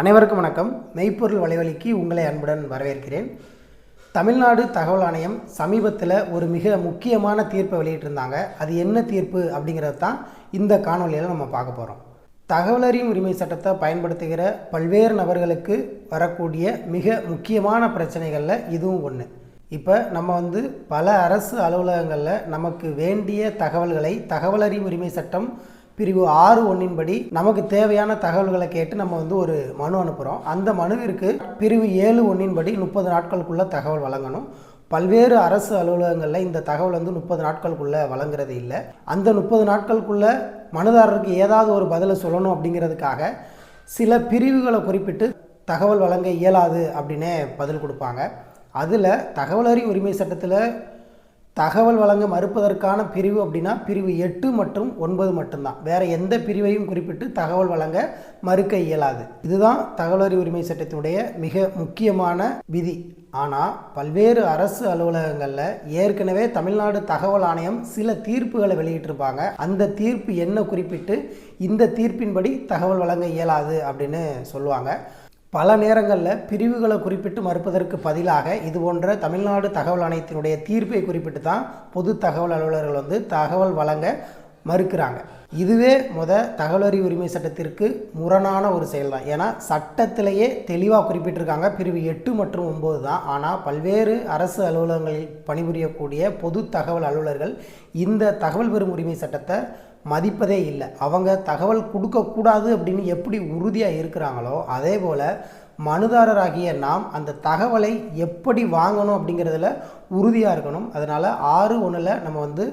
அனைவருக்கும் வணக்கம். மெய்ப்பொருள் வலைவலிக்கு உங்களை அன்புடன் வரவேற்கிறேன். தமிழ்நாடு தகவல் ஆணையம் சமீபத்தில் ஒரு மிக முக்கியமான தீர்ப்பை வெளியிட்டிருந்தாங்க. அது என்ன தீர்ப்பு அப்படிங்கிறது தான் இந்த காணொலியில் நம்ம பார்க்க போகிறோம் தகவலறியும் உரிமை சட்டத்தை பயன்படுத்துகிற பல்வேறு நபர்களுக்கு வரக்கூடிய மிக முக்கியமான பிரச்சனைகளில் இதுவும் ஒன்று இப்போ நம்ம வந்து பல அரசு அலுவலகங்களில் நமக்கு வேண்டிய தகவல்களை தகவலறியும் உரிமை சட்டம் பிரிவு ஆறு ஒன்றின்படி நமக்கு தேவையான தகவல்களை கேட்டு நம்ம வந்து ஒரு மனு அனுப்புகிறோம் அந்த மனுவிற்கு பிரிவு ஏழு ஒன்றின்படி முப்பது நாட்களுக்குள்ள தகவல் வழங்கணும். பல்வேறு அரசு அலுவலகங்களில் இந்த தகவல் வந்து முப்பது நாட்களுக்குள்ளே வழங்குறது இல்லை. அந்த முப்பது நாட்களுக்குள்ளே மனுதாரருக்கு ஏதாவது ஒரு பதிலை சொல்லணும் அப்படிங்கிறதுக்காக சில பிரிவுகளை குறிப்பிட்டு தகவல் வழங்க இயலாது அப்படின்னே பதில் கொடுப்பாங்க. அதில் தகவலறி உரிமை சட்டத்தில் தகவல் வழங்க மறுப்பதற்கான பிரிவு அப்படின்னா பிரிவு எட்டு மற்றும் ஒன்பது மட்டும்தான். வேற எந்த பிரிவையும் குறிப்பிட்டு தகவல் வழங்க மறுக்க இயலாது. இதுதான் தகவலறி உரிமை சட்டத்தினுடைய மிக முக்கியமான விதி. ஆனால் பல்வேறு அரசு அலுவலகங்களில் ஏற்கனவே தமிழ்நாடு தகவல் ஆணையம் சில தீர்ப்புகளை வெளியிட்டிருப்பாங்க. அந்த தீர்ப்பு என்ன குறிப்பிட்டு இந்த தீர்ப்பின்படி தகவல் வழங்க இயலாது அப்படின்னு சொல்லுவாங்க. பல நேரங்களில் பிரிவுகளை குறிப்பிட்டு மறுப்பதற்கு பதிலாக இது போன்ற தமிழ்நாடு தகவல் ஆணையத்தினுடைய தீர்ப்பை குறிப்பிட்டு தான் பொது தகவல் அலுவலர்கள் வந்து தகவல் வழங்க மறுக்கிறாங்க. இதுவே முத தகவலறி உரிமை சட்டத்திற்கு முரணான ஒரு செயல் தான் ஏன்னா சட்டத்திலேயே தெளிவாக குறிப்பிட்டிருக்காங்க. பிரிவு எட்டு மற்றும் ஒம்பது தான். ஆனால் பல்வேறு அரசு அலுவலகங்களில் பணிபுரியக்கூடிய பொது தகவல் அலுவலர்கள் இந்த தகவல் பெறும் உரிமை சட்டத்தை மதிப்பதே இல்லை. அவங்க தகவல் கொடுக்கக்கூடாது அப்படின்னு எப்படி உறுதியாக இருக்கிறாங்களோ அதே போல் மனுதாரராகிய நாம் அந்த தகவலை எப்படி வாங்கணும் அப்படிங்கிறதுல உறுதியாக இருக்கணும். அதனால் ஆறு ஒன்றில் நம்ம வந்து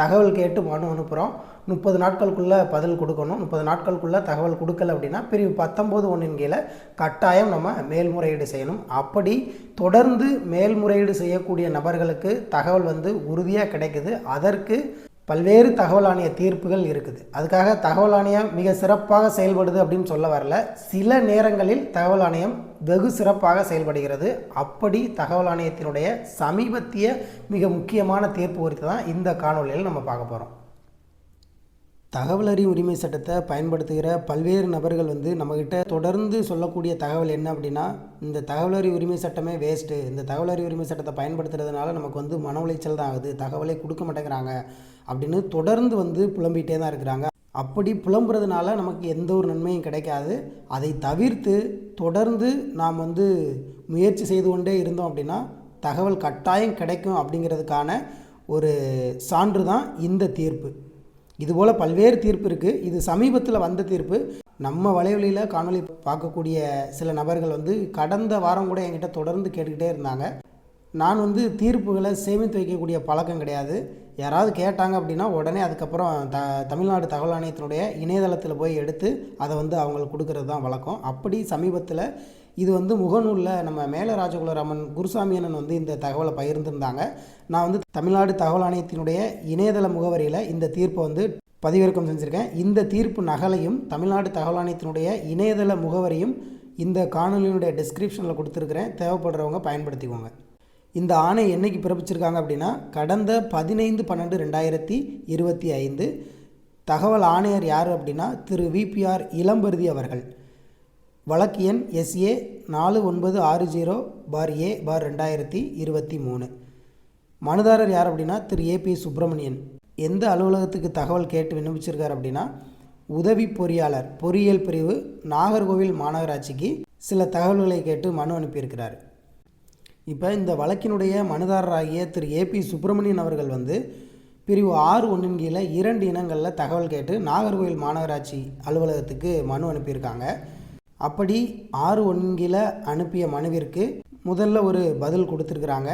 தகவல் கேட்டு மனு அனுப்புகிறோம் முப்பது நாட்களுக்குள்ளே பதில் கொடுக்கணும். முப்பது நாட்களுக்குள்ளே தகவல் கொடுக்கல அப்படின்னா பிரிவு பத்தொம்போது ஒன்றின் கீழே கட்டாயம் நம்ம மேல்முறையீடு செய்யணும். அப்படி தொடர்ந்து மேல்முறையீடு செய்யக்கூடிய நபர்களுக்கு தகவல் வந்து உறுதியாக கிடைக்குது. அதற்கு பல்வேறு தகவல் ஆணைய தீர்ப்புகள் இருக்குது. அதுக்காக தகவல் ஆணையம் மிக சிறப்பாக செயல்படுது அப்படின்னு சொல்ல வரல. சில நேரங்களில் தகவல் ஆணையம் வெகு சிறப்பாக செயல்படுகிறது. அப்படி தகவல் ஆணையத்தினுடைய சமீபத்திய மிக முக்கியமான தீர்ப்பு குறித்து தான் இந்த காணொலியில் நம்ம பார்க்க போகிறோம் தகவல் அறிவு உரிமை சட்டத்தை பயன்படுத்துகிற பல்வேறு நபர்கள் வந்து நம்மக்கிட்ட தொடர்ந்து சொல்லக்கூடிய தகவல் என்ன அப்படின்னா இந்த தகவலறி உரிமை சட்டமே வேஸ்ட்டு இந்த தகவலறி உரிமை சட்டத்தை பயன்படுத்துறதுனால நமக்கு வந்து மன உளைச்சல் தான் ஆகுது. தகவலை கொடுக்க மாட்டேங்கிறாங்க அப்படின்னு தொடர்ந்து வந்து புலம்பிகிட்டே தான் இருக்கிறாங்க. அப்படி புலம்புறதுனால நமக்கு எந்த ஒரு நன்மையும் கிடைக்காது. அதை தவிர்த்து தொடர்ந்து நாம் வந்து முயற்சி செய்து கொண்டே இருந்தோம் அப்படின்னா தகவல் கட்டாயம் கிடைக்கும் அப்படிங்கிறதுக்கான ஒரு சான்று தான் இந்த தீர்ப்பு. இதுபோல் பல்வேறு தீர்ப்பு இருக்குது இது சமீபத்தில் வந்த தீர்ப்பு. நம்ம வலைவலியில் காணொலி பார்க்கக்கூடிய சில நபர்கள் வந்து கடந்த வாரம் கூட என்கிட்ட தொடர்ந்து கேட்டுக்கிட்டே இருந்தாங்க. நான் வந்து தீர்ப்புகளை சேமித்து வைக்கக்கூடிய பழக்கம் கிடையாது. யாராவது கேட்டாங்க அப்படின்னா உடனே அதுக்கப்புறம் த தமிழ்நாடு தகவல் ஆணையத்தினுடைய இணையதளத்தில் போய் எடுத்து அதை வந்து அவங்களுக்கு கொடுக்கறது தான் வழக்கம். அப்படி சமீபத்தில் இது வந்து முகநூலில் நம்ம மேல ராஜகுலராமன் குருசாமி அண்ணன் வந்து இந்த தகவலை பகிர்ந்திருந்தாங்க. நான் வந்து தமிழ்நாடு தகவல் ஆணையத்தினுடைய இணையதள முகவரியில் இந்த தீர்ப்பை வந்து பதிவிறக்கம் செஞ்சுருக்கேன். இந்த தீர்ப்பு நகலையும் தமிழ்நாடு தகவல் ஆணையத்தினுடைய இணையதள முகவரியும் இந்த காணொலியினுடைய டிஸ்கிரிப்ஷனில் கொடுத்துருக்குறேன். தேவைப்படுறவங்க பயன்படுத்திக்கோங்க. இந்த ஆணை என்னைக்கு பிறப்பிச்சிருக்காங்க அப்படின்னா கடந்த பதினைந்து பன்னெண்டு ரெண்டாயிரத்தி இருபத்தி ஐந்து. தகவல் ஆணையர் யார் அப்படின்னா திரு விபிஆர் இளம்பருதி அவர்கள். வழக்கு எண் எஸ்ஏ நாலு ஒன்பது ஆறு ஜீரோ பார் ஏ பார் ரெண்டாயிரத்தி இருபத்தி மூணு. மனுதாரர் யார் அப்படின்னா திரு ஏபி சுப்பிரமணியன். எந்த அலுவலகத்துக்கு தகவல் கேட்டு விண்ணப்பிச்சிருக்கார் அப்படின்னா உதவி பொறியாளர் பொறியியல் பிரிவு நாகர்கோவில் மாநகராட்சிக்கு சில தகவல்களை கேட்டு மனு அனுப்பியிருக்கிறார். இப்போ இந்த வழக்கினுடைய மனுதாரராகிய திரு ஏபி சுப்பிரமணியன் அவர்கள் வந்து பிரிவு ஆறு ஒன்றின் கீழே இரண்டு இனங்களில் தகவல் கேட்டு நாகர்கோவில் மாநகராட்சி அலுவலகத்துக்கு மனு அனுப்பியிருக்காங்க. அப்படி ஆறு ஒன்றின் அனுப்பிய மனுவிற்கு முதல்ல ஒரு பதில் கொடுத்துருக்குறாங்க.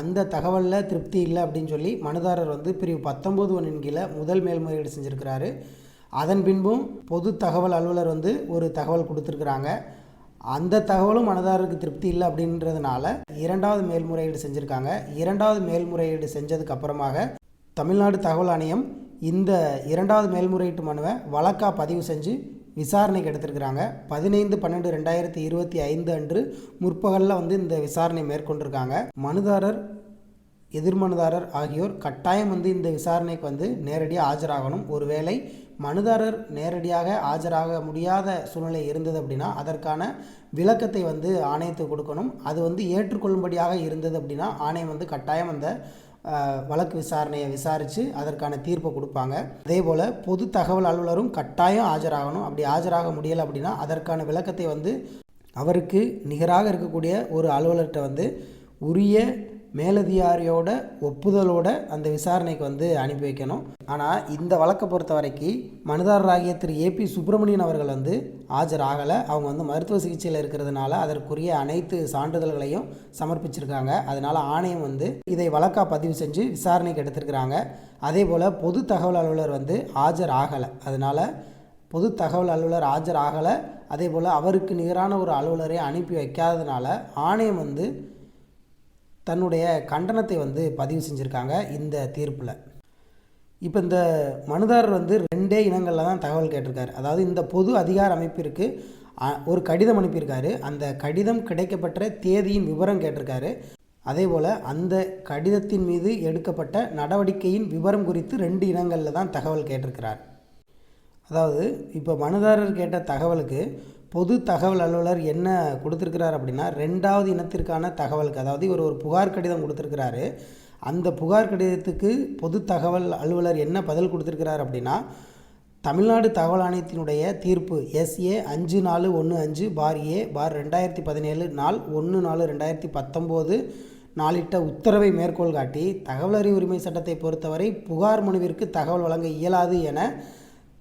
அந்த தகவலில் திருப்தி இல்லை அப்படின்னு சொல்லி மனுதாரர் வந்து பிரிவு பத்தொம்போது ஒன்றின் கீழே முதல் மேல்முறையீடு செஞ்சுருக்கிறாரு. அதன் பின்பும் பொது தகவல் அலுவலர் வந்து ஒரு தகவல் கொடுத்துருக்குறாங்க. அந்த தகவலும் மனதாரருக்கு திருப்தி இல்லை அப்படின்றதுனால இரண்டாவது மேல்முறையீடு செஞ்சுருக்காங்க. இரண்டாவது மேல்முறையீடு செஞ்சதுக்கு அப்புறமாக தமிழ்நாடு தகவல் ஆணையம் இந்த இரண்டாவது மேல்முறையீட்டு மனுவை வழக்காக பதிவு செஞ்சு விசாரணைக்கு எடுத்திருக்கிறாங்க. பதினைந்து பன்னெண்டு ரெண்டாயிரத்தி இருபத்தி ஐந்து அன்று முற்பகலில் வந்து இந்த விசாரணை மேற்கொண்டிருக்காங்க. மனுதாரர் எதிர்மனுதாரர் ஆகியோர் கட்டாயம் வந்து இந்த விசாரணைக்கு வந்து நேரடியாக ஆஜராகணும். ஒருவேளை மனுதாரர் நேரடியாக ஆஜராக முடியாத சூழ்நிலை இருந்தது அப்படின்னா அதற்கான விளக்கத்தை வந்து ஆணையத்துக்கு கொடுக்கணும். அது வந்து ஏற்றுக்கொள்ளும்படியாக இருந்தது அப்படின்னா ஆணையம் வந்து கட்டாயம் அந்த வழக்கு விசாரணையை விசாரித்து அதற்கான தீர்ப்பை கொடுப்பாங்க. அதே போல் பொது தகவல் அலுவலரும் கட்டாயம் ஆஜராகணும். அப்படி ஆஜராக முடியலை அப்படின்னா அதற்கான விளக்கத்தை வந்து அவருக்கு நிகராக இருக்கக்கூடிய ஒரு அலுவலர்கிட்ட வந்து உரிய மேலதிகாரியோட ஒப்புதலோட அந்த விசாரணைக்கு வந்து அனுப்பி வைக்கணும். ஆனால் இந்த வழக்கை பொறுத்த வரைக்கும் மனுதாரராகிய திரு. ஏபி சுப்பிரமணியன் அவர்கள் வந்து ஆஜராகலை. அவங்க வந்து மருத்துவ சிகிச்சையில் இருக்கிறதுனால அதற்குரிய அனைத்து சான்றிதழ்களையும் சமர்ப்பிச்சிருக்காங்க. அதனால் ஆணையம் வந்து இதை வழக்காக பதிவு செஞ்சு விசாரணைக்கு எடுத்திருக்கிறாங்க. அதே போல் பொது தகவல் அலுவலர் வந்து ஆஜர் ஆகலை அதனால் பொது தகவல் அலுவலர் ஆஜர் ஆகலை அதே போல் அவருக்கு நிகரான ஒரு அலுவலரை அனுப்பி வைக்காததுனால ஆணையம் வந்து தன்னுடைய கண்டனத்தை வந்து பதிவு செஞ்சுருக்காங்க இந்த தீர்ப்பில். இப்போ இந்த மனுதாரர் வந்து ரெண்டே இனங்களில் தான் தகவல் கேட்டிருக்காரு. அதாவது இந்த பொது அதிகார அமைப்பிற்கு ஒரு கடிதம் அனுப்பியிருக்காரு. அந்த கடிதம் கிடைக்கப்பட்ட தேதியின் விவரம் கேட்டிருக்காரு. அதே போல் அந்த கடிதத்தின் மீது எடுக்கப்பட்ட நடவடிக்கையின் விவரம் குறித்து ரெண்டு இனங்களில் தான் தகவல் கேட்டிருக்கிறார். அதாவது இப்போ மனுதாரர் கேட்ட தகவலுக்கு பொது தகவல் அலுவலர் என்ன கொடுத்துருக்கிறார் அப்படின்னா ரெண்டாவது இனத்திற்கான தகவலுக்கு அதாவது இவர் ஒரு புகார் கடிதம் கொடுத்துருக்கிறாரு. அந்த புகார் கடிதத்துக்கு பொது தகவல் அலுவலர் என்ன பதில் கொடுத்துருக்கிறார் அப்படின்னா தமிழ்நாடு தகவல் ஆணையத்தினுடைய தீர்ப்பு எஸ்ஏ அஞ்சு நாலு ஒன்று அஞ்சு பார் ஏ பார் ரெண்டாயிரத்தி பதினேழு நாள் ஒன்று நாலு ரெண்டாயிரத்தி பத்தொம்போது நாளிட்ட உத்தரவை மேற்கோள் காட்டி தகவல் அறிவு உரிமை சட்டத்தை பொறுத்தவரை புகார் மனுவிற்கு தகவல் வழங்க இயலாது என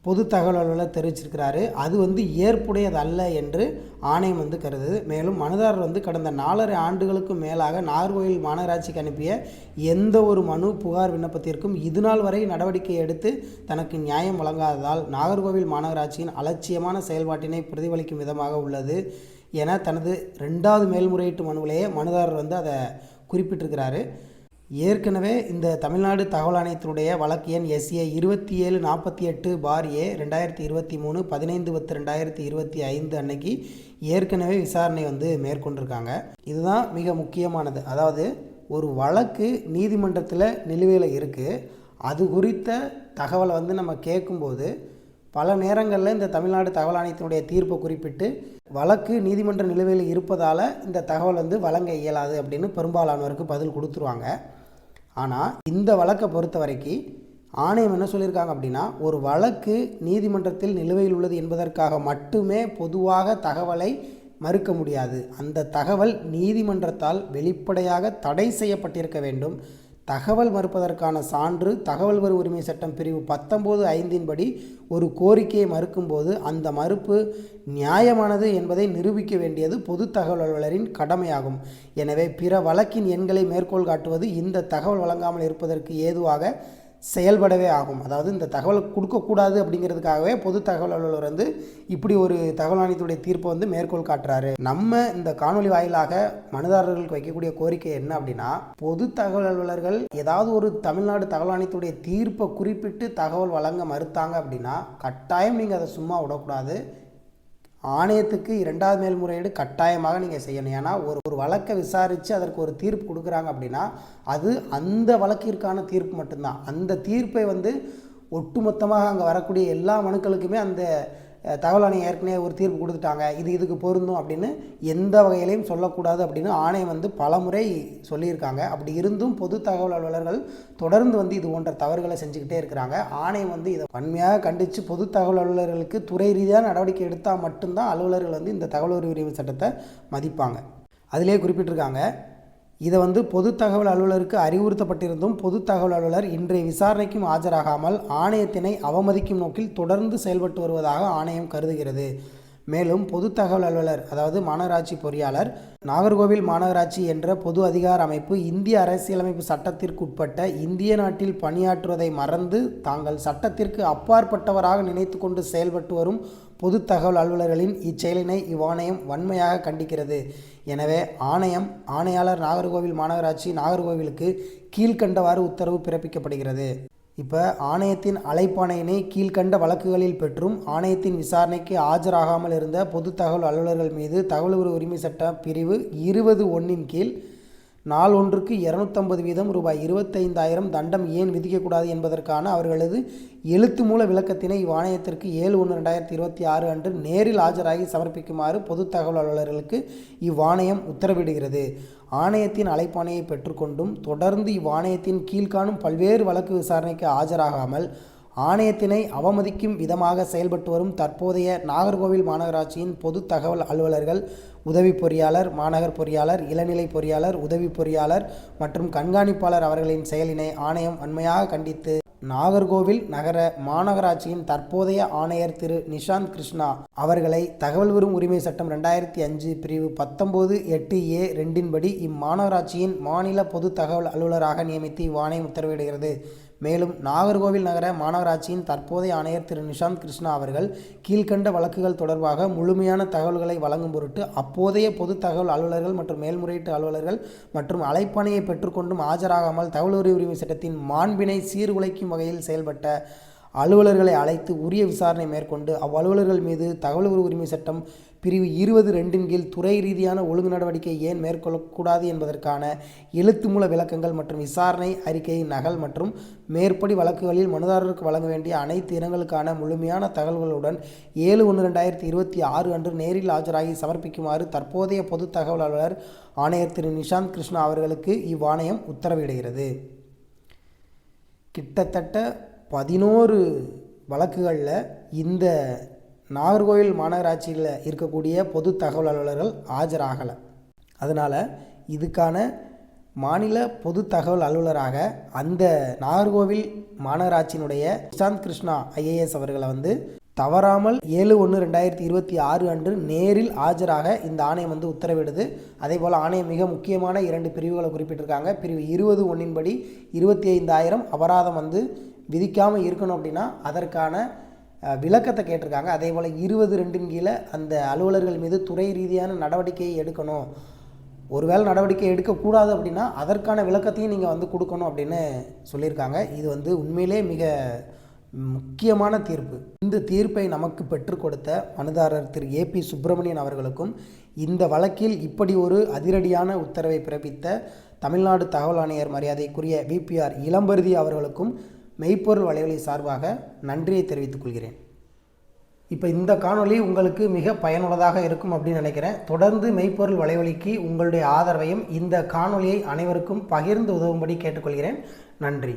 பொது தகவல் அலுவலர் தெரிவிச்சிருக்கிறாரு. அது வந்து ஏற்புடையது அல்ல என்று ஆணையம் வந்து கருது மேலும் மனுதாரர் வந்து கடந்த நாலரை ஆண்டுகளுக்கும் மேலாக நாகர்கோவில் மாநகராட்சிக்கு அனுப்பிய எந்த ஒரு மனு புகார் விண்ணப்பத்திற்கும் இதுநாள் வரை நடவடிக்கை எடுத்து தனக்கு நியாயம் வழங்காததால் நாகர்கோவில் மாநகராட்சியின் அலட்சியமான செயல்பாட்டினை பிரதிபலிக்கும் விதமாக உள்ளது என தனது ரெண்டாவது மேல்முறையீட்டு மனுவிலேயே மனுதாரர் வந்து அதை குறிப்பிட்டிருக்கிறாரு. ஏற்கனவே இந்த தமிழ்நாடு தகவல் ஆணையத்தினுடைய வழக்கு எண் எஸ்ஏ இருபத்தி ஏழு நாற்பத்தி எட்டு பார் ஏ ரெண்டாயிரத்தி இருபத்தி மூணு பதினைந்து பத்து ரெண்டாயிரத்தி இருபத்தி ஐந்து அன்னைக்கு ஏற்கனவே விசாரணை வந்து மேற்கொண்டிருக்காங்க. இதுதான் மிக முக்கியமானது. அதாவது ஒரு வழக்கு நீதிமன்றத்தில் நிலுவையில் இருக்குது அது குறித்த தகவலை வந்து நம்ம கேட்கும்போது பல நேரங்களில் இந்த தமிழ்நாடு தகவல் ஆணையத்தினுடைய தீர்ப்பை குறிப்பிட்டு வழக்கு நீதிமன்ற நிலுவையில் இருப்பதால் இந்த தகவல் வந்து வழங்க இயலாது அப்படின்னு பெரும்பாலானவருக்கு பதில் கொடுத்துருவாங்க. ஆனால் இந்த வழக்கை பொறுத்த வரைக்கும் ஆணையம் என்ன சொல்லியிருக்காங்க அப்படின்னா ஒரு வழக்கு நீதிமன்றத்தில் நிலுவையில் உள்ளது என்பதற்காக மட்டுமே பொதுவாக தகவலை மறுக்க முடியாது. அந்த தகவல் நீதிமன்றத்தால் வெளிப்படையாக தடை செய்யப்பட்டிருக்க வேண்டும். தகவல் மறுப்பதற்கான சான்று தகவல் வரு உரிமை சட்டம் பிரிவு பத்தொம்போது ஐந்தின்படி ஒரு கோரிக்கையை மறுக்கும்போது அந்த மறுப்பு நியாயமானது என்பதை நிரூபிக்க வேண்டியது பொது தகவல் அலுவலரின் கடமையாகும். எனவே பிற வழக்கின் எண்களை மேற்கோள் காட்டுவது இந்த தகவல் வழங்காமல் இருப்பதற்கு ஏதுவாக செயல்படவே ஆகும். அதாவது இந்த தகவலை கொடுக்கக்கூடாது அப்படிங்கிறதுக்காகவே பொது தகவல் அலுவலர் வந்து இப்படி ஒரு தகவல் ஆணையத்துடைய தீர்ப்பை வந்து மேற்கோள் காட்டுறாரு. நம்ம இந்த காணொளி வாயிலாக மனுதாரர்களுக்கு வைக்கக்கூடிய கோரிக்கை என்ன அப்படின்னா பொது தகவல் அலுவலர்கள் ஏதாவது ஒரு தமிழ்நாடு தகவல் ஆணையத்துடைய தீர்ப்பை குறிப்பிட்டு தகவல் வழங்க மறுத்தாங்க அப்படின்னா கட்டாயம் நீங்கள் அதை சும்மா விடக்கூடாது. ஆணையத்துக்கு இரண்டாவது மேல்முறையீடு கட்டாயமாக நீங்கள் செய்யணும். ஏன்னா ஒரு ஒரு வழக்கை விசாரித்து அதற்கு ஒரு தீர்ப்பு கொடுக்குறாங்க அப்படின்னா அது அந்த வழக்கிற்கான தீர்ப்பு மட்டும்தான். அந்த தீர்ப்பை வந்து ஒட்டுமொத்தமாக அங்கே வரக்கூடிய எல்லா மனுக்களுக்குமே அந்த தகவல் ஆணையம் ஏற்கனவே ஒரு தீர்ப்பு கொடுத்துட்டாங்க. இது இதுக்கு பொருந்தும் அப்படின்னு எந்த வகையிலையும் சொல்லக்கூடாது அப்படின்னு ஆணையம் வந்து பலமுறை சொல்லியிருக்காங்க. அப்படி இருந்தும் பொது தகவல் அலுவலர்கள் தொடர்ந்து வந்து இது போன்ற தவறுகளை செஞ்சுக்கிட்டே இருக்கிறாங்க. ஆணையம் வந்து இதை வன்மையாக கண்டித்து பொது தகவல் அலுவலர்களுக்கு துறை ரீதியாக நடவடிக்கை எடுத்தால் மட்டும்தான் அலுவலர்கள் வந்து இந்த தகவல் உரிமை சட்டத்தை மதிப்பாங்க. அதிலே குறிப்பிட்டிருக்காங்க இதை வந்து பொது தகவல் அலுவலருக்கு அறிவுறுத்தப்பட்டிருந்தும் பொது தகவல் அலுவலர் இன்றைய விசாரணைக்கும் ஆஜராகாமல் ஆணையத்தினை அவமதிக்கும் நோக்கில் தொடர்ந்து செயல்பட்டு வருவதாக ஆணையம் கருதுகிறது. மேலும் பொது தகவல் அலுவலர் அதாவது மாநகராட்சி பொறியாளர் நாகர்கோவில் மாநகராட்சி என்ற பொது அதிகார அமைப்பு இந்திய அரசியலமைப்பு சட்டத்திற்குட்பட்ட இந்திய நாட்டில் பணியாற்றுவதை மறந்து தாங்கள் சட்டத்திற்கு அப்பாற்பட்டவராக நினைத்து கொண்டு செயல்பட்டு வரும் பொது தகவல் அலுவலர்களின் இச்செயலினை இவ்வாணையம் வன்மையாக கண்டிக்கிறது. எனவே ஆணையம் ஆணையாளர் நாகர்கோவில் மாநகராட்சி நாகர்கோவிலுக்கு கீழ்க்கண்டவாறு உத்தரவு பிறப்பிக்கப்படுகிறது. இப்போ ஆணையத்தின் அழைப்பாணையினை கீழ்கண்ட வழக்குகளில் பெற்றும் ஆணையத்தின் விசாரணைக்கு ஆஜராகாமல் இருந்த பொது தகவல் அலுவலர்கள் மீது தகவல் உரிமை சட்ட பிரிவு இருபது ஒன்றின் கீழ் நாள் ஒன்றுக்கு இரநூத்தம்பது வீதம் ரூபாய் இருபத்தைந்தாயிரம் தண்டம் ஏன் விதிக்கக்கூடாது என்பதற்கான அவர்களது எழுத்து மூல விளக்கத்தினை இவ்வாணையத்திற்கு ஏழு ஒன்று ரெண்டாயிரத்தி இருபத்தி ஆறு அன்று நேரில் ஆஜராகி சமர்ப்பிக்குமாறு பொது தகவல் அலுவலர்களுக்கு இவ்வாணையம் உத்தரவிடுகிறது. ஆணையத்தின் அழைப்பாணையை பெற்றுக்கொண்டும் தொடர்ந்து இவ்வாணையத்தின் கீழ்காணும் பல்வேறு வழக்கு விசாரணைக்கு ஆஜராகாமல் ஆணையத்தினை அவமதிக்கும் விதமாக செயல்பட்டு வரும் தற்போதைய நாகர்கோவில் மாநகராட்சியின் பொது தகவல் அலுவலர்கள் உதவி பொறியாளர் மாநகர் பொறியாளர் இளநிலை பொறியாளர் உதவி பொறியாளர் மற்றும் கண்காணிப்பாளர் அவர்களின் செயலினை ஆணையம் வன்மையாக கண்டித்து நாகர்கோவில் நகர மாநகராட்சியின் தற்போதைய ஆணையர் திரு நிஷாந்த் கிருஷ்ணா அவர்களை தகவல் வரும் உரிமை சட்டம் ரெண்டாயிரத்தி அஞ்சு பிரிவு பத்தொம்போது எட்டு ஏ ரெண்டின்படி இம்மாநகராட்சியின் மாநில பொது தகவல் அலுவலராக நியமித்து இவ்வாணையம் உத்தரவிடுகிறது. மேலும் நாகர்கோவில் நகர மாநகராட்சியின் தற்போதைய ஆணையர் திரு நிஷாந்த் கிருஷ்ணா அவர்கள் கீழ்கண்ட வழக்குகள் தொடர்பாக முழுமையான தகவல்களை வழங்கும் பொருட்டு அப்போதைய பொது தகவல் அலுவலர்கள் மற்றும் மேல்முறையீட்டு அலுவலர்கள் மற்றும் அழைப்பணையை பெற்றுக்கொண்டும் ஆஜராகாமல் தகவல் உரிமை சட்டத்தின் மாண்பினை சீர்குலைக்கும் வகையில் செயல்பட்ட அலுவலர்களை அழைத்து உரிய விசாரணை மேற்கொண்டு அவ்வலுவலர்கள் மீது தகவல் உரிமை சட்டம் பிரிவு இருபது ரெண்டின் கீழ் துறை ரீதியான ஒழுங்கு நடவடிக்கை ஏன் மேற்கொள்ளக்கூடாது என்பதற்கான எழுத்து மூல விளக்கங்கள் மற்றும் விசாரணை அறிக்கையின் நகல் மற்றும் மேற்படி வழக்குகளில் மனுதாரருக்கு வழங்க வேண்டிய அனைத்து இனங்களுக்கான முழுமையான தகவல்களுடன் ஏழு ஒன்று ரெண்டாயிரத்தி இருபத்தி ஆறு அன்று நேரில் ஆஜராகி சமர்ப்பிக்குமாறு தற்போதைய பொது தகவல் அலுவலர் ஆணையர் திரு நிஷாந்த் கிருஷ்ணா அவர்களுக்கு இவ்வாணையம் உத்தரவிடுகிறது. கிட்டத்தட்ட பதினோரு வழக்குகளில் இந்த நாகர்கோவில் மாநகராட்சியில் இருக்கக்கூடிய பொது தகவல் அலுவலர்கள் ஆஜராகலை. அதனால் இதுக்கான மாநில பொது தகவல் அலுவலராக அந்த நாகர்கோவில் மாநகராட்சியினுடைய சுஷாந்த் கிருஷ்ணா ஐஏஎஸ் அவர்களை வந்து தவறாமல் ஏழு ஒன்று ரெண்டாயிரத்தி இருபத்தி ஆறு அன்று நேரில் ஆஜராக இந்த ஆணையம் வந்து உத்தரவிடுது. அதே போல் ஆணையம் மிக முக்கியமான இரண்டு பிரிவுகளை குறிப்பிட்டிருக்காங்க. பிரிவு இருபது ஒன்றின்படி இருபத்தி ஐந்தாயிரம் அபராதம் வந்து விதிக்காமல் இருக்கணும் அப்படின்னா அதற்கான விளக்கத்தை கேட்டிருக்காங்க. அதே போல் இருபது ரெண்டின் கீழே அந்த அலுவலர்கள் மீது துறை ரீதியான நடவடிக்கையை எடுக்கணும். ஒருவேளை நடவடிக்கை எடுக்கக்கூடாது அப்படின்னா அதற்கான விளக்கத்தையும் நீங்கள் வந்து கொடுக்கணும் அப்படின்னு சொல்லியிருக்காங்க. இது வந்து உண்மையிலே மிக முக்கியமான தீர்ப்பு. இந்த தீர்ப்பை நமக்கு பெற்றுக் கொடுத்த மனுதாரர் திரு. ஏபி சுப்பிரமணியன் அவர்களுக்கும் இந்த வழக்கில் இப்படி ஒரு அதிரடியான உத்தரவை பிறப்பித்த தமிழ்நாடு தகவல் ஆணையர் மரியாதைக்குரிய விபிஆர் இளம்பருதி அவர்களுக்கும் மெய்ப்பொருள் வலைவலி சார்பாக நன்றியை தெரிவித்துக் கொள்கிறேன். இப்போ இந்த காணொளி உங்களுக்கு மிக பயனுள்ளதாக இருக்கும் அப்படின்னு நினைக்கிறேன். தொடர்ந்து மெய்ப்பொருள் வலைவலிக்கு உங்களுடைய ஆதரவையும் இந்த காணொளியை அனைவருக்கும் பகிர்ந்து உதவும்படி கேட்டுக்கொள்கிறேன். நன்றி.